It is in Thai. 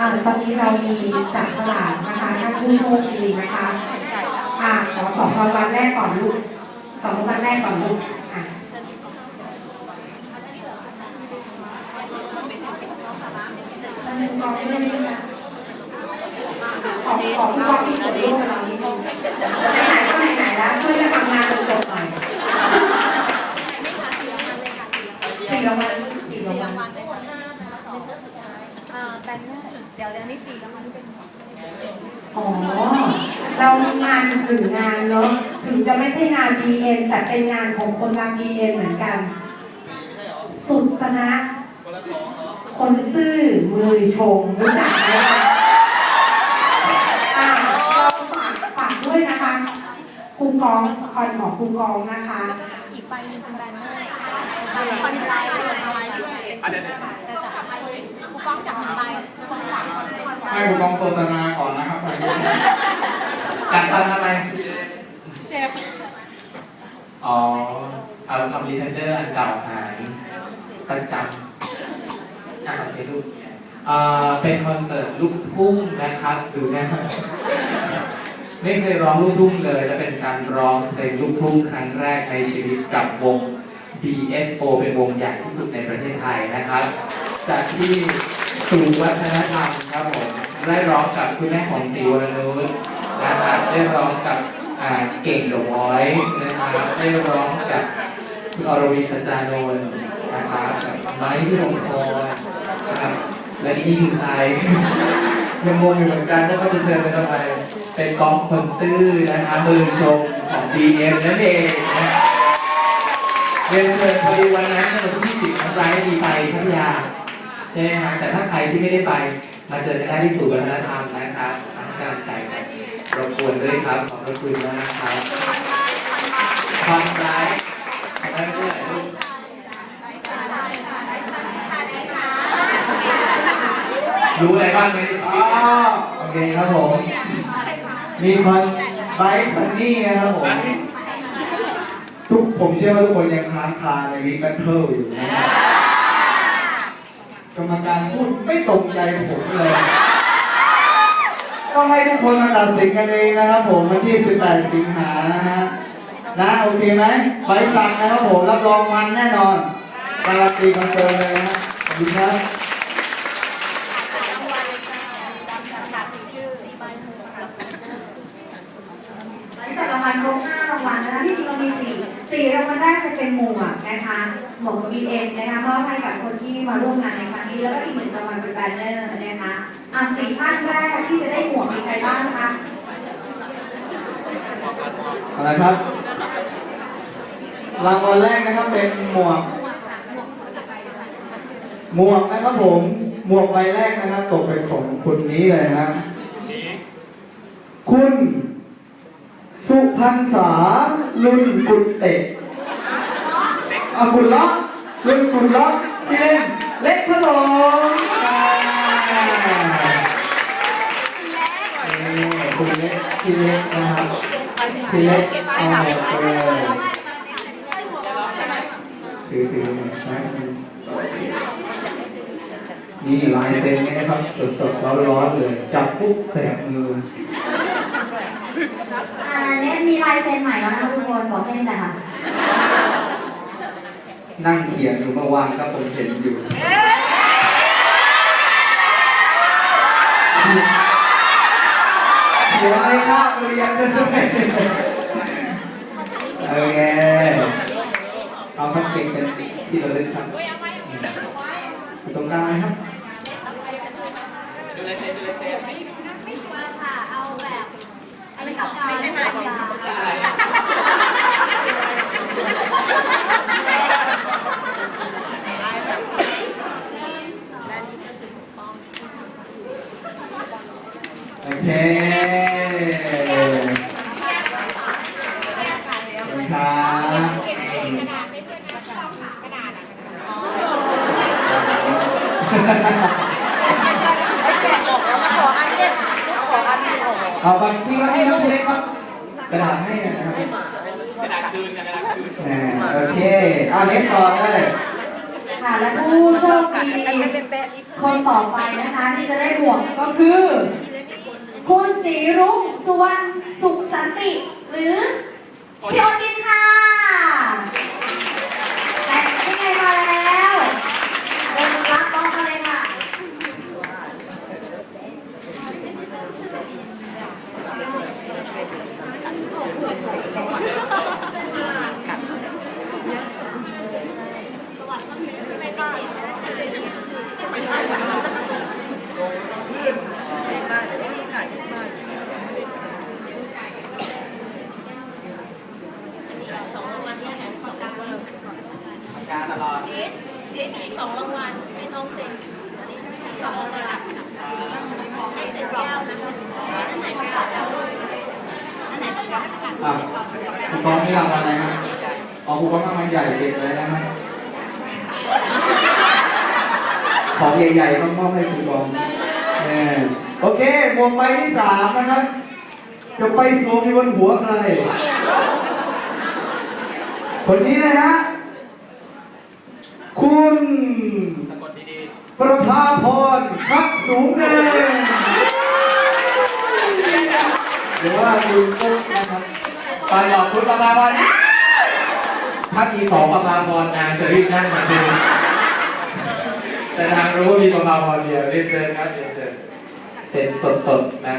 อ่าตอนนี้เรามีจับฉลากนะคะท่านผู้โชคดีนะคะอ่าขอสองรางวัลแรกก่อนลูกสองรางวัลแรกก่อนลูกอะท่านผู้กองเรื่องนี้นะขอขอผู้กองที่กดรูปเรานิดนึงไหนๆก็ไหนๆแล้วช่วยกันทำงานจบๆหน่อยสี่รางวัลสี่รางวัลอ่า แบนเนอร์เดี๋ยวเดี๋ยวนี้สี่รางวัลเป็นของอ๋อ เรามีงานหรืองานเนาะถึงจะไม่ใช่งาน BN แต่เป็นงานของคนงาน BN เหมือนกัน สุดสนะ คนซื่อมือชงรู้จักไหมคะอ่าเราฝากฝากด้วยนะคะครูกองคอยของครูกองนะคะ อีกใบหนึงเป็นแบนเนอร์คอนไลน์อะไรพิเศษแต่จับ ไปคูปองจับหนึ่งใบคูปองขวาให้ผมลองโฆษณาก่อนนะครับจัดทำอะไรเจ็บอ๋อเอาทำรีเทนเดอร์อันเก่าหายประจำอะโอเคลูกอ่าเป็นคอนเสิร์ตลูกทุ่งนะครับดูนะไม่เคยร้องลูกทุ่งเลย และเป็นการร้องเพลงลูกทุ่งครั้งแรกในชีวิตกับวง BSO เป็นวงใหญ่ที่สุดในประเทศไทยนะครับ จากที่ศูวัฒนธรรมครับผมได้ร้องกับคุณแม่ของติวรนุชนะครับได้ร้องกับเก่งดอะวอยนะครับได้ร้องกับคุณอรวีขจานนท์นะครับกับไม้พิรมพรนะครับและนี่คือใครยังงงอยู่เหมือนกันว่าเขาจะเชิญไปทำไมเป็นกองคนซื่อนะคะมือชมของ BM นั่นเองเรียนเชิญพอดีวันนั้นเราที่ติดทำร้ายดีไปพัทยา ใช่ไหมฮะแต่ถ้าใครที่ไม่ได้ไปมาเจอกันได้ที่ศูนย์วัฒนธรรมนะครับทางการใจรบกวนด้วยครับขอบพระคุณมากครับความร้ายได้ไม่ได้ลูกรู้อะไรบ้างไหมในชีวิตเนี่ยโอเคครับผม มีคอนไบค์ซันนี่นะครับผมทุกผมเชื่อว่าทุกคนยังค้างคาในวิกแบทเทิลอยู่นะครับก รรมการพูดไม่ตรงใจผมเลยก็ให้ทุกคนมาตัดสินกันเองนะครับผมวันที่ 18 สิงหานะฮะนะโอเคไหมใบสั่งนะครับผมรับรองมันแน่นอนการันตีคอนเฟิร์มเลยนะดีครับ หลังจากรางวัลครบ5รางวัล นะคะที่จริงเรามีสี่สี่รางวัลแรกจะเป็นหมวกนะคะหมวก BN นะคะมอบให้กับคนที่มาร่วมงานในครั้งนี้แล้วก็อีกหนึ่งรางวัลเป็นแบนเนอร์นะคะอะสี่ท่านแรกที่จะได้หมวกมีใครบ้างคะอะไรครับ รางวัลแรกนะครับเป็นหมวก หมวกนะครับผม หมวกใบแรกนะครับตกเป็นของคุณนี้เลยนะคุณ สุพรรณษาลุนกุลเตะอากุลละลุนกุลละที่เล่นเล็กขนมคุณเล็กทีเล็กนะครับทีเล็กอ่าเออถือถือนะนี่ลายเซ็นนะครับสดๆร้อนๆเลย จับปุ๊บแสบมือ อ่าเนี่ยมีลายเซ็นใหม่แล้วนะทุกคนบอกแค่นี้แหละค่ะนั่งเขียนอยู่เมื่อวานก็ผมเห็นอยู่เขียนในคาบเรียนด้วยโอเคเอาพักเก่งเป็นที่เราเล่นครับอยู่ตรงกลางนะครับ ค่ะเอาแบบอันนี้ของไม่ใช่ไม้เป็น โอเคครับเอาบัตรที่มาให้น้องเล็กครับกระดาษให้นะครับกระดาษคืนกระดาษคืนโอเคเอาเล็กต่อได้ค่ะและผู้โชคดีคนต่อไปนะคะที่จะได้หมวกก็คือ คุณสีรุ่งสุวรรณสุขสันติ หรือชินค่ะแต่ที่ไงมาแล้วเดินรับน้องมาเลยค่ะ สองรางวัลเนี่ยแถมสองรางวัล การตลอด เจ๊เจ๊มีอีก สองรางวัลไม่ต้องเซ็นสองรางวัลให้เซ็นแก้วนะคะอันไหนประกาศแล้วอันไหนประกาศประกาศอะครูกองนี่รางวัลอะไรฮะอ๋อครูกองรางวัลใหญ่เด็กเลยนะฮะของใหญ่ๆต้องมอบให้ครูกองเออโอเคหมวกใบที่สามนะครับจะไปสวมอยู่บนหัวใครคนนี้เลยฮะ คุณสะกดดีประภาพรทับสูงเนินหรือว่าคุณตุ๊กนะครับตอนหลอกคุณประภาพรถ้ามีสองประภาพรนางจะรีบนั่งมาดูแต่นางรู้ว่ามีประภาพรเดียวเรียนเชิญครับเรียนเชิญเซ็นสดๆนะ